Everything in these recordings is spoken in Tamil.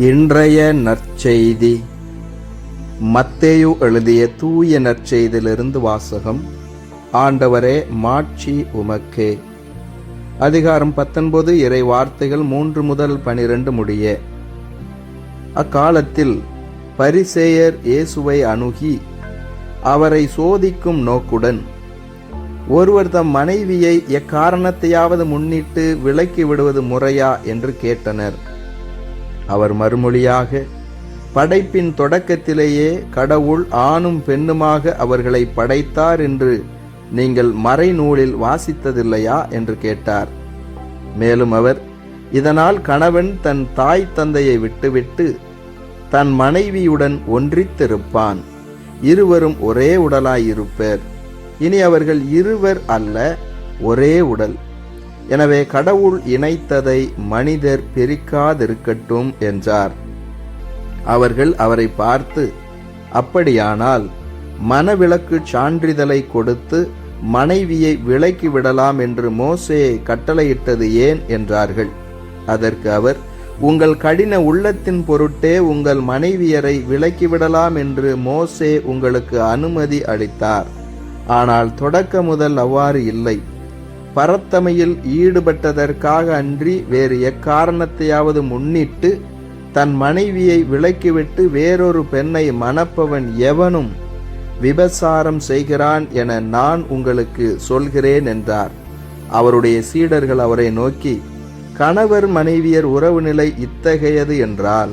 இன்றைய நற்செய்தி. மத்தேயு எழுதிய தூய நற்செய்தியிலிருந்து வாசகம் ஆண்டவரே மாட்சி உமக்கே. அதிகாரம் பத்தொன்பது இறை வார்த்தைகள் மூன்று முதல் பனிரெண்டு முடிய. அக்காலத்தில் பரிசேயர் இயேசுவை அணுகி அவரை சோதிக்கும் நோக்குடன் ஒருவர் தம் மனைவியை எக்காரணத்தையாவது முன்னிட்டு விலக்கி விடுவது முறையா என்று கேட்டனர். அவர் மறுமொழியாக படைப்பின் தொடக்கத்திலேயே கடவுள் ஆணும் பெண்ணுமாக அவர்களை படைத்தார் என்று நீங்கள் மறைநூலில் வாசித்ததில்லையா? என்று கேட்டார். மேலும் அவர் இதனால் கணவன் தன் தாய் தந்தையை விட்டுவிட்டு தன் மனைவியுடன் ஒன்றித்திருப்பான். இருவரும் ஒரே உடலாயிருப்பர் இனி அவர்கள் இருவர் அல்ல ஒரே உடல். எனவே கடவுள் இணைத்ததை மனிதர் பிரிக்காதிருக்கட்டும் என்றார். அவர்கள் அவரை பார்த்து அப்படியானால் மனவிலக்கு சான்றிதழை கொடுத்து மனைவியை விலக்கி விடலாம் என்று மோசே கட்டளையிட்டது ஏன்? என்றார்கள். அதற்கு அவர் உங்கள் கடின உள்ளத்தின் பொருட்டே உங்கள் மனைவியரை விலக்கிவிடலாம் என்று மோசே உங்களுக்கு அனுமதி அளித்தார். ஆனால் தொடக்க முதல் அவ்வாறு இல்லை. பரத்தமையில் ஈடுபட்டதற்காக அன்றி வேறு எக்காரணத்தையாவது முன்னிட்டு தன் மனைவியை விலக்கிவிட்டு வேறொரு பெண்ணை மணப்பவன் எவனும் விபசாரம் செய்கிறான் என நான் உங்களுக்கு சொல்கிறேன் என்றார். அவருடைய சீடர்கள் அவரை நோக்கி கணவர் மனைவியர் உறவு நிலை இத்தகையது என்றால்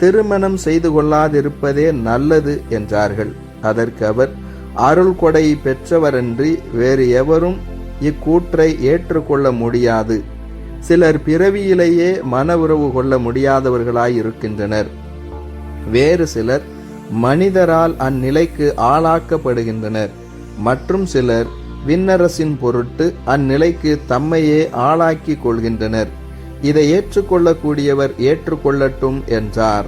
திருமணம் செய்து கொள்ளாதிருப்பதே நல்லது என்றார்கள். அதற்கு அவர் அருள் கொடை பெற்றவரன்றி வேறு எவரும் இக்கூற்றை ஏற்றுக்கொள்ள முடியாது. சிலர் பிறவியிலேயே மன உறவு கொள்ள முடியாதவர்களாய் இருக்கின்றனர். வேறு சிலர் மனிதரால் அந்நிலைக்கு ஆளாக்கப்படுகின்றனர். மற்றும் சிலர் விண்ணரசின் பொருட்டு அந்நிலைக்கு தம்மையே ஆளாக்கிக் கொள்கின்றனர். இதை ஏற்றுக்கொள்ளக்கூடியவர் ஏற்றுக்கொள்ளட்டும் என்றார்.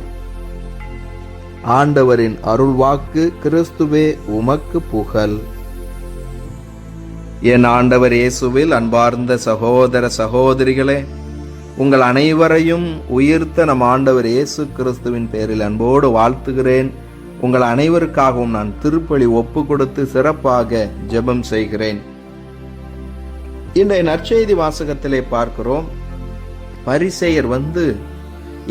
ஆண்டவரின் அருள்வாக்கு கிறிஸ்துவே உமக்கு புகழ். என் ஆண்டவர் இயேசுவில் அன்பார்ந்த சகோதர சகோதரிகளே உங்கள் அனைவரையும் உயிர்த்த நம் ஆண்டவர் இயேசு கிறிஸ்துவின் பேரில் அன்போடு வாழ்த்துகிறேன். உங்கள் அனைவருக்காகவும் நான் திருப்பலி ஒப்பு கொடுத்து சிறப்பாக ஜெபம் செய்கிறேன். இன்றைய நற்செய்தி வாசகத்திலே பார்க்கிறோம். பரிசெயர் வந்து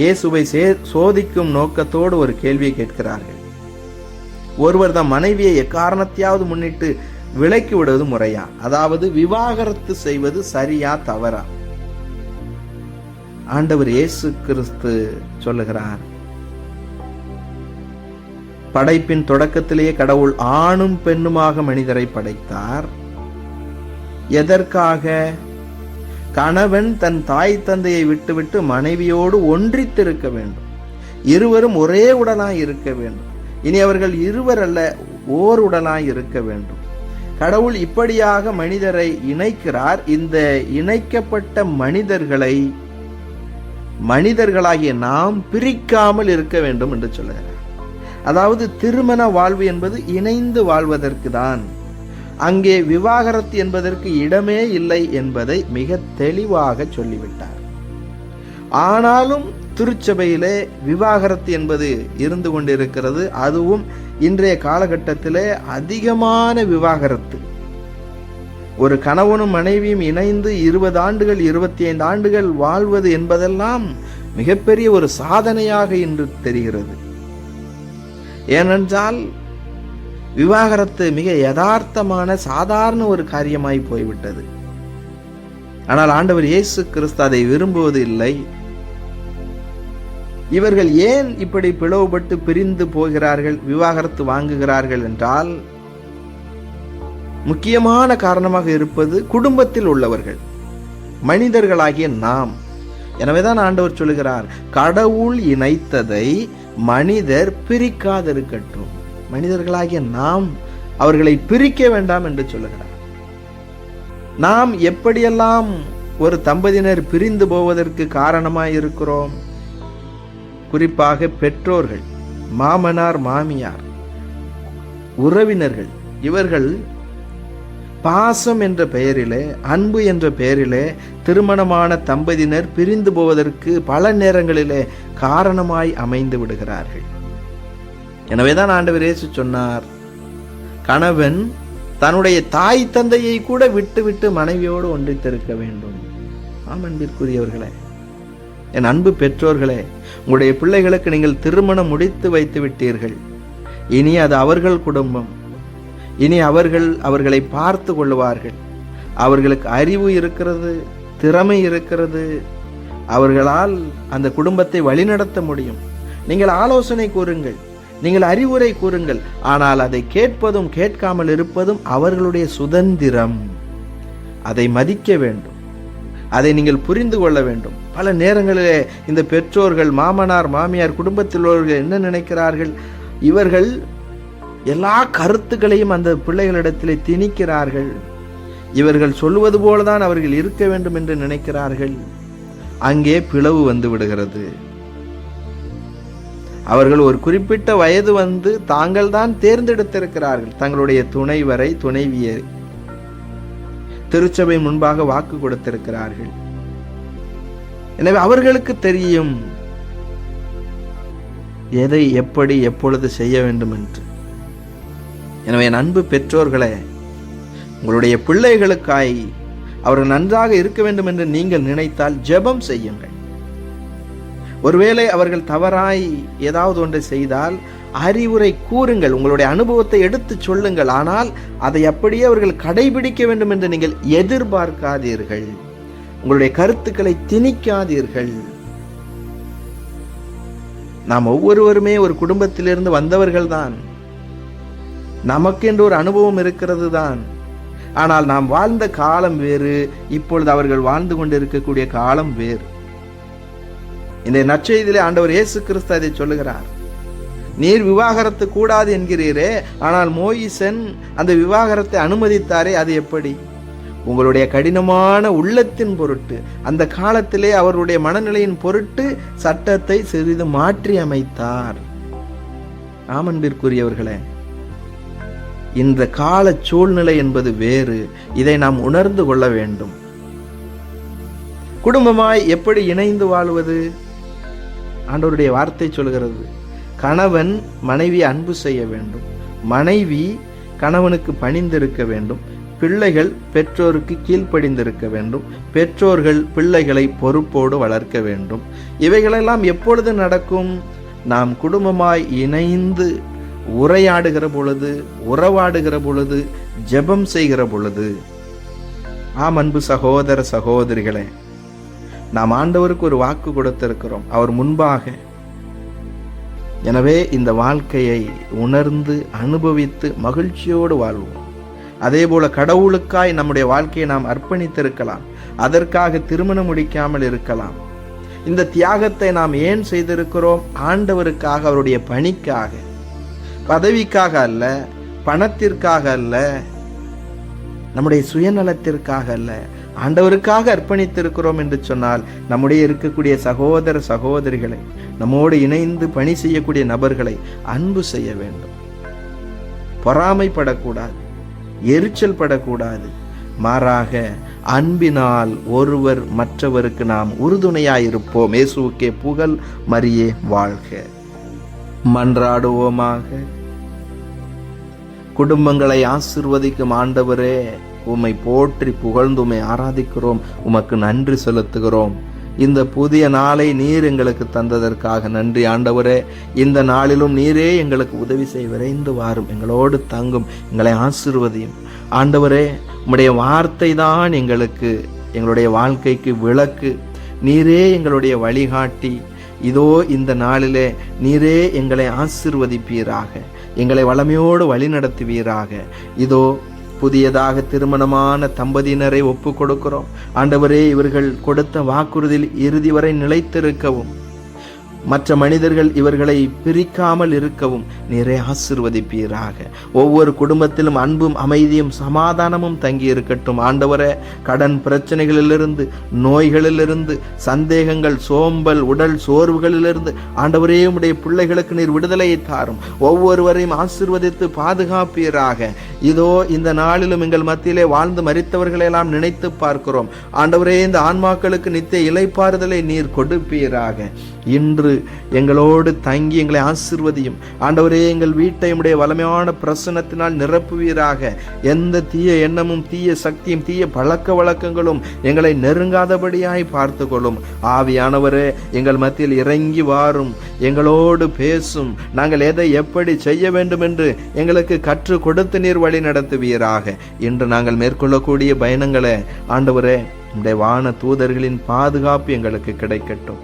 இயேசுவை சே சோதிக்கும் நோக்கத்தோடு ஒரு கேள்வியை கேட்கிறார்கள். ஒருவர் தம் மனைவியை எக்காரணத்தையாவது முன்னிட்டு விலக்கி விடுவது முறையா? அதாவது விவாகரத்து செய்வது சரியா தவறா? ஆண்டவர் இயேசு கிறிஸ்து சொல்லுகிறார் படைப்பின் தொடக்கத்திலேயே கடவுள் ஆணும் பெண்ணுமாக மனிதரை படைத்தார். எதற்காக? கணவன் தன் தாய் தந்தையை விட்டுவிட்டு மனைவியோடு ஒன்றித்திருக்க வேண்டும். இருவரும் ஒரே உடலாய் இருக்க வேண்டும். இனி அவர்கள் இருவர் அல்ல ஓர் உடலாய் இருக்க வேண்டும். கடவுள் இப்படியாக மனிதரை இணைக்கிறார். இந்த இணைக்கப்பட்ட மனிதர்களை மனிதர்களாகிய நாம் பிரிக்காமல் இருக்க வேண்டும் என்று சொல்லுகிறார். அதாவது திருமண வாழ்வு என்பது இணைந்து வாழ்வதற்கு தான். அங்கே விவாகரத்து என்பதற்கு இடமே இல்லை என்பதை மிக தெளிவாக சொல்லிவிட்டார். ஆனாலும் திருச்சபையிலே விவாகரத்து என்பது இருந்து கொண்டிருக்கிறது. அதுவும் இன்றைய காலகட்டத்திலே அதிகமான விவாகரத்து. ஒரு கணவனும் மனைவியும் இணைந்து இருபது ஆண்டுகள் இருபத்தி ஐந்து ஆண்டுகள் வாழ்வது என்பதெல்லாம் மிகப்பெரிய ஒரு சாதனையாக இன்று தெரிகிறது. ஏனென்றால் விவாகரத்து மிக யதார்த்தமான சாதாரண ஒரு காரியமாய் போய்விட்டது. ஆனால் ஆண்டவர் இயேசு கிறிஸ்து அதை விரும்புவது இல்லை. இவர்கள் ஏன் இப்படி பிளவுபட்டு பிரிந்து போகிறார்கள் விவாகரத்து வாங்குகிறார்கள் என்றால் முக்கியமான காரணமாக இருப்பது குடும்பத்தில் உள்ளவர்கள் மனிதர்களாகிய நாம். எனவேதான் ஆண்டவர் சொல்லுகிறார் கடவுள் இணைத்ததை மனிதர் பிரிக்காதிருக்கட்டும். மனிதர்களாகிய நாம் அவர்களை பிரிக்க வேண்டாம் என்று சொல்லுகிறார். நாம் எப்படியெல்லாம் ஒரு தம்பதியினர் பிரிந்து போவதற்கு காரணமாய் இருக்கிறோம் குறிப்பாக பெற்றோர்கள் மாமனார் மாமியார் உறவினர்கள் இவர்கள் பாசம் என்ற பெயரிலே அன்பு என்ற பெயரிலே திருமணமான தம்பதியினர் பிரிந்து போவதற்கு பல நேரங்களிலே காரணமாய் அமைந்து விடுகிறார்கள். எனவேதான் ஆண்டவர் இயேசு சொன்னார் கணவன் தன்னுடைய தாய் தந்தையை கூட விட்டுவிட்டு மனைவியோடு ஒன்றித்திருக்க வேண்டும். ஆம் அன்பிற்குரியவர்களே. என் அன்பு பெற்றோர்களே உங்களுடைய பிள்ளைகளுக்கு நீங்கள் திருமணம் முடித்து வைத்து விட்டீர்கள். இனி அது அவர்கள் குடும்பம். இனி அவர்கள் அவர்களை பார்த்து கொள்வார்கள். அவர்களுக்கு அறிவு இருக்கிறது திறமை இருக்கிறது. அவர்களால் அந்த குடும்பத்தை வழிநடத்த முடியும். நீங்கள் ஆலோசனை கூறுங்கள் நீங்கள் அறிவுரை கூறுங்கள் ஆனால் அதை கேட்பதும் கேட்காமல் இருப்பதும் அவர்களுடைய சுதந்திரம். அதை மதிக்க வேண்டும். அதை நீங்கள் புரிந்து கொள்ள வேண்டும். பல நேரங்களிலே இந்த பெற்றோர்கள் மாமனார் மாமியார் குடும்பத்தில் உள்ளவர்கள் என்ன நினைக்கிறார்கள்? இவர்கள் எல்லா கருத்துக்களையும் அந்த பிள்ளைகளிடத்திலே திணிக்கிறார்கள். இவர்கள் சொல்லுவது போலதான் அவர்கள் இருக்க வேண்டும் என்று நினைக்கிறார்கள். அங்கே பிளவு வந்து விடுகிறது. அவர்கள் ஒரு குறிப்பிட்ட வயது வந்து தாங்கள் தான் தேர்ந்தெடுத்திருக்கிறார்கள். தங்களுடைய துணைவரை துணைவியர் திருச்சபை முன்பாக வாக்கு கொடுத்திருக்கிறார்கள். எனவே அவர்களுக்கு தெரியும் எதை எப்படி எப்பொழுது செய்ய வேண்டும் என்று எனவே என் அன்பு பெற்றோர்களே உங்களுடைய பிள்ளைகளுக்காய் அவர்கள் நன்றாக இருக்க வேண்டும் என்று நீங்கள் நினைத்தால் ஜெபம் செய்யுங்கள். ஒருவேளை அவர்கள் தவறாய் ஏதாவது ஒன்றை செய்தால் அறிவுரை கூறுங்கள் உங்களுடைய அனுபவத்தை எடுத்துச் சொல்லுங்கள். ஆனால் அதை அப்படியே அவர்கள் கடைபிடிக்க வேண்டும் என்று நீங்கள் எதிர்பார்க்காதீர்கள். உங்களுடைய கருத்துக்களை திணிக்காதீர்கள். நாம் ஒவ்வொருவருமே ஒரு குடும்பத்திலிருந்து வந்தவர்கள் தான் நமக்கென்று ஒரு அனுபவம் இருக்கிறது தான் ஆனால் நாம் வாழ்ந்த காலம் வேறு இப்பொழுது அவர்கள் வாழ்ந்து கொண்டிருக்கக்கூடிய காலம் வேறு. இந்த நற்செய்தியிலே ஆண்டவர் இயேசு கிறிஸ்து அதை சொல்லுகிறார். நீர் விவாகரத்து கூடாது என்கிறீரே ஆனால் மோயிசன் அந்த விவாகரத்தை அனுமதித்தாரே அது எப்படி? உங்களுடைய கடினமான உள்ளத்தின் பொருட்டு அந்த காலத்திலே அவருடைய மனநிலையின் பொருட்டு சட்டத்தை சிறிது மாற்றி அமைத்தார். ஆமன்பிற்குரியவர்களே இந்த கால சூழ்நிலை என்பது வேறு. இதை நாம் உணர்ந்து கொள்ள வேண்டும். குடும்பமாய் எப்படி இணைந்து வாழ்வது? ஆண்டவருடைய வார்த்தை சொல்கிறது கணவன் மனைவி அன்பு செய்ய வேண்டும். மனைவி கணவனுக்கு பணிந்திருக்க வேண்டும். பிள்ளைகள் பெற்றோருக்கு கீழ்ப்படிந்திருக்க வேண்டும். பெற்றோர்கள் பிள்ளைகளை பொறுப்போடு வளர்க்க வேண்டும். இவைகளெல்லாம் எப்பொழுது நடக்கும்? நாம் குடும்பமாய் இணைந்து உரையாடுகிற பொழுது உறவாடுகிற பொழுது ஜெபம் செய்கிற பொழுது. ஆம் அன்பு சகோதர சகோதரிகளே நாம் ஆண்டவருக்கு ஒரு வாக்கு கொடுத்திருக்கிறோம். அவர் முன்பாக. எனவே இந்த வாழ்க்கையை உணர்ந்து அனுபவித்து மகிழ்ச்சியோடு வாழ்வோம். அதே போல கடவுளுக்காய் நம்முடைய வாழ்க்கையை நாம் அர்ப்பணித்திருக்கலாம். அதற்காக திருமணம் முடிக்காமல் இருக்கலாம். இந்த தியாகத்தை நாம் ஏன் செய்திருக்கிறோம்? ஆண்டவருக்காக அவருடைய பணிக்காக. பதவிக்காக அல்ல பணத்திற்காக அல்ல நம்முடைய சுயநலத்திற்காக அல்ல. ஆண்டவருக்காக அர்ப்பணித்திருக்கிறோம் என்று சொன்னால் நம்முடைய இருக்கக்கூடிய சகோதர சகோதரிகளை நம்மோடு இணைந்து பணி செய்யக்கூடிய நபர்களை அன்பு செய்ய வேண்டும். பொறாமைப்படக்கூடாது. எரிச்சல் படக்கூடாது. மாறாக அன்பினால் ஒருவர் மற்றவருக்கு நாம் உறுதுணையாயிருப்போம். இயேசுக்கே புகழ் மரியே வாழ்க. மன்றாடுவோமாக. குடும்பங்களை ஆசிர்வதிக்கும் ஆண்டவரே உம்மை போற்றி புகழ்ந்து உம்மை ஆராதிக்கிறோம். உமக்கு நன்றி செலுத்துகிறோம். இந்த புதிய நாளை நீர் எங்களுக்கு தந்ததற்காக நன்றி. ஆண்டவரே இந்த நாளிலும் நீரே எங்களுக்கு உதவி செய்ய விரைந்து வாரும். எங்களோடு தங்கும் எங்களை ஆசிர்வதியும். ஆண்டவரே உம்முடைய வார்த்தை தான் எங்களுக்கு எங்களுடைய வாழ்க்கைக்கு விளக்கு. நீரே எங்களுடைய வழிகாட்டி. இதோ இந்த நாளிலே நீரே எங்களை ஆசிர்வதிப்பீராக. எங்களை வளமையோடு வழி நடத்துவீராக இதோ புதியதாக திருமணமான தம்பதியினரை ஒப்பு கொடுக்கிறோம் ஆண்டவரே இவர்கள் கொடுத்த வாக்குறுதியில் இறுதி வரை நிலைத்திருக்கவும். மற்ற மனிதர்கள் இவர்களை பிரிக்காமல் இருக்கவும் நிறைய ஆசிர்வதிப்பீராக. ஒவ்வொரு குடும்பத்திலும் அன்பும் அமைதியும் சமாதானமும் தங்கி இருக்கட்டும் ஆண்டவரே கடன் பிரச்சனைகளிலிருந்து நோய்களிலிருந்து சந்தேகங்கள் சோம்பல் உடல் சோர்வுகளிலிருந்து ஆண்டவரே உடைய பிள்ளைகளுக்கு நீர் விடுதலையை தாரும். ஒவ்வொருவரையும் ஆசிர்வதித்து பாதுகாப்பீராக. இதோ இந்த நாளிலும் எங்கள் மத்தியிலே வாழ்ந்து மறித்தவர்களெல்லாம் நினைத்து பார்க்கிறோம். ஆண்டவரே இந்த ஆன்மாக்களுக்கு நித்திய இலைப்பாறுதலை நீர் கொடுப்பீராக. இன்று எங்களோடு தங்கி எங்களை ஆசிர்வதியும். ஆண்டவரே எங்கள் வீட்டை உடைய வளமையான பிரசனத்தினால் நிரப்புவீராக. எந்த தீய எண்ணமும் தீய சக்தியும் தீய பழக்க வழக்கங்களும் எங்களை நெருங்காதபடியாய் பார்த்து கொள்ளும் ஆவியானவரே எங்கள் மத்தியில் இறங்கி வாரும். எங்களோடு பேசும். நாங்கள் எதை எப்படி செய்ய வேண்டும் என்று எங்களுக்கு கற்றுக் கொடுத்து நீர் வழி நடத்துவீராக. இன்று நாங்கள் மேற்கொள்ளக்கூடிய பயணங்களை ஆண்டவரே இந்த வான தூதர்களின் பாதுகாப்பு எங்களுக்கு கிடைக்கட்டும்.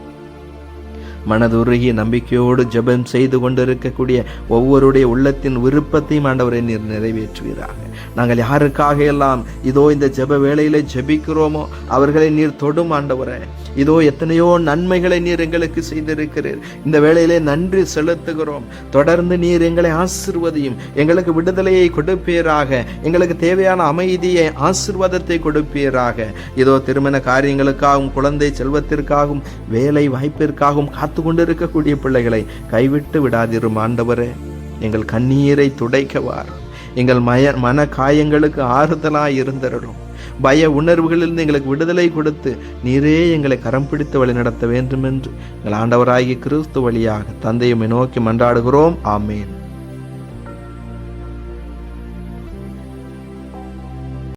மனதுருகி நம்பிக்கையோடு ஜெபம் செய்து கொண்டிருக்கக்கூடிய ஒவ்வொருடைய உள்ளத்தின் விருப்பத்தையும் ஆண்டவரை நீர் நிறைவேற்றுவீராக நாங்கள் யாருக்காக எல்லாம் இதோ இந்த ஜெப வேளையில ஜெபிக்கிறோமோ அவர்களை நீர் தொடும் ஆண்டவரே. இதோ எத்தனையோ நன்மைகளை நீர் எங்களுக்கு செய்திருக்கிறீர். இந்த வேளையிலே நன்றி செலுத்துகிறோம். தொடர்ந்து நீர் எங்களை ஆசிர்வதியும். எங்களுக்கு விடுதலையை கொடுப்பீராக. எங்களுக்கு தேவையான அமைதியை ஆசிர்வாதத்தை கொடுப்பீராக. இதோ திருமண காரியங்களுக்காகவும் குழந்தை செல்வத்திற்காகவும் வேலை வாய்ப்பிற்காகவும் காத்து கொண்டிருக்கக்கூடிய பிள்ளைகளை கைவிட்டு விடாதிரும் ஆண்டவரே. எங்கள் கண்ணீரை துடைக்கவார் எங்கள் மய மன காயங்களுக்கு ஆறுதலாய் இருந்தருடும் பய உணர்வுகளிலிருந்து எங்களுக்கு விடுதலை கொடுத்து நீரே எங்களை கரம் பிடித்து வழி நடத்த வேண்டும் என்று எங்கள் ஆண்டவராகிய கிறிஸ்து வழியாக தந்தையுமை நோக்கி மன்றாடுகிறோம். ஆமேன்.